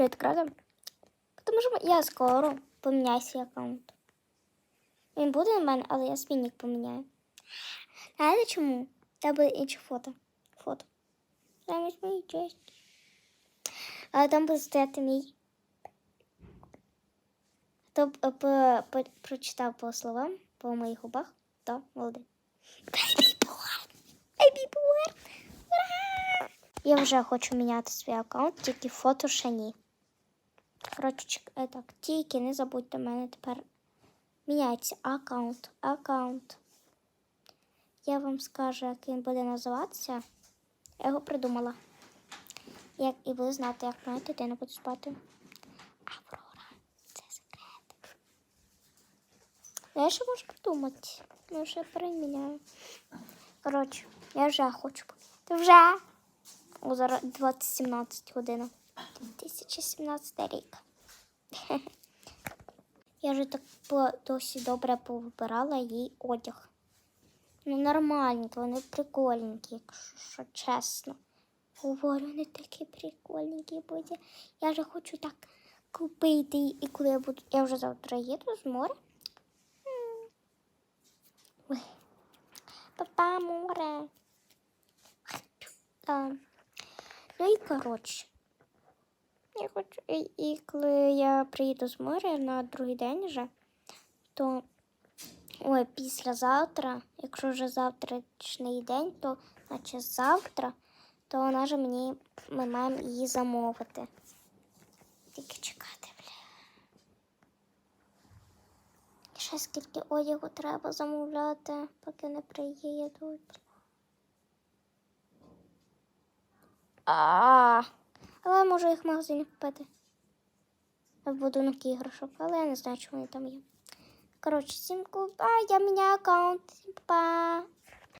Що это круто? Тому що я скоро поміняю свій аккаунт. Він буде на мене, але я свій поміняю. Знаєте чому? Там буде інше фото. Фото. Замість моєї честі. Але там буде стояти мій. Хто е, по- по- прочитав по словам, по моїх губах, то. Baby boy! Baby boy! Ура! Я вже хочу міняти свій аккаунт, тільки фото ще ні. Коротше, так, тільки не забудьте мене тепер. Міняється аккаунт. Аккаунт. Я вам скажу, як він буде називатися. Я його придумала. Як, і ви знаєте, як моя дитина буде спати. Аврора. Це секрет. Ну, Я ще можу придумати. Ну, ще переміняю. Коротше, я вже хочу поміняти. Вже. О, зараз 2017 година. 2017 рік. Я вже так досі добре повибирала їй одяг. Ну, нормальненькі, вони прикольненькі, якщо що, чесно. Говорю, вони такі прикольненькі буде. Я вже хочу так купити. І коли я буду. Я вже завтра їду з моря. Ой. Папа, море. Ну і коротше. Я хочу. І, і коли я приїду з моря на другий день вже, то ой, післязавтра, якщо вже завтрашній день, то наче завтра, то вона ж мені ми маємо її замовити. Тільки чекати, бля. Ще скільки одягу треба замовляти, поки не приїдуть. А, але можу їх в магазині купити. В будинок іграшок, але я не знаю, чому вони там є. Коротше, всім купа, я міняю аккаунт. Всім па.